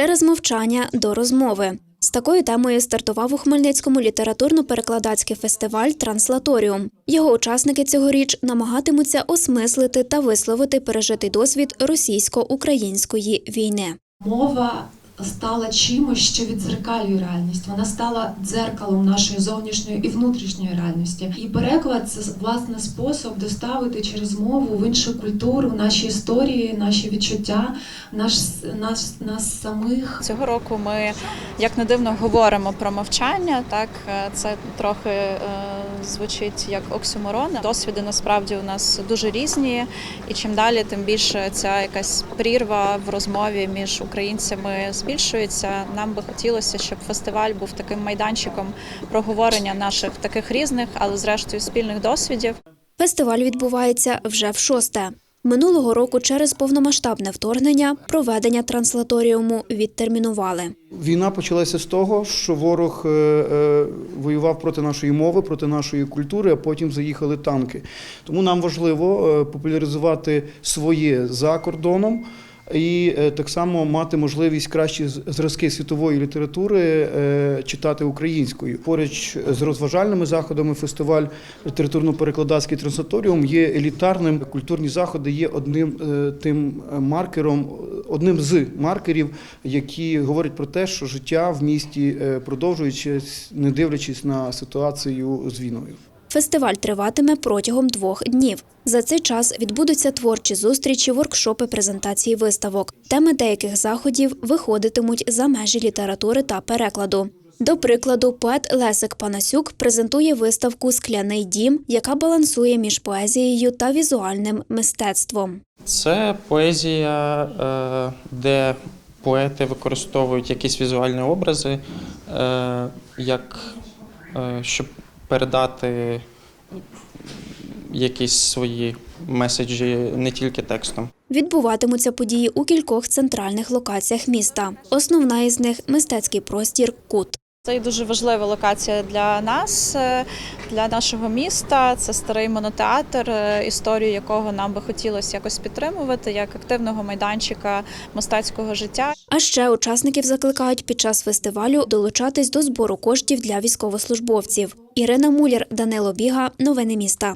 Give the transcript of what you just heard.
Через мовчання до розмови. З такою темою стартував у Хмельницькому літературно-перекладацький фестиваль Транслаторіум. Його учасники цьогоріч намагатимуться осмислити та висловити пережитий досвід російсько-української війни. Мова стала чимось, що віддзеркалює реальність. Вона стала дзеркалом нашої зовнішньої і внутрішньої реальності. І переклад це власне спосіб доставити через мову в іншу культуру наші історії, наші відчуття, наш, нас, нас самих. Цього року ми, як не дивно, говоримо про мовчання. Так е, це трохи е, звучить як оксюморон. Досвіди насправді у нас дуже різні, і чим далі, тим більше ця якась прірва в розмові між українцями збільшується. Нам би хотілося, щоб фестиваль був таким майданчиком проговорення наших таких різних, але зрештою спільних досвідів. Фестиваль відбувається вже в шосте. Минулого року через повномасштабне вторгнення проведення транслаторіуму відтермінували. Війна почалася з того, що ворог е, е, воював проти нашої мови, проти нашої культури, а потім заїхали танки. Тому нам важливо е, популяризувати своє за кордоном. І е, так само мати можливість кращі зразки світової літератури е, читати українською. Поруч з розважальними заходами фестиваль літературно-перекладацький трансаторіум є елітарним. Культурні заходи є одним е, тим маркером, одним з маркерів, які говорять про те, що життя в місті продовжуючись, не дивлячись на ситуацію з війною. Фестиваль триватиме протягом двох днів. За цей час відбудуться творчі зустрічі, воркшопи, презентації виставок. Теми деяких заходів виходитимуть за межі літератури та перекладу. До прикладу, поет Лесик Панасюк презентує виставку Скляний дім, яка балансує між поезією та візуальним мистецтвом. Це поезія, е, де поети використовують якісь візуальні образи, е, як, е, щоб передати якісь свої меседжі не тільки текстом. Відбуватимуться події у кількох центральних локаціях міста. Основна із них мистецький простір Кут. Це дуже важлива локація для нас, е, для нашого міста. Це старий монотеатр, е, історію якого нам би хотілося якось підтримувати як активного майданчика мистецького життя. А ще учасників закликають під час фестивалю долучатись до збору коштів для військовослужбовців. Ірина Муляр, Данило Біга. Новини міста.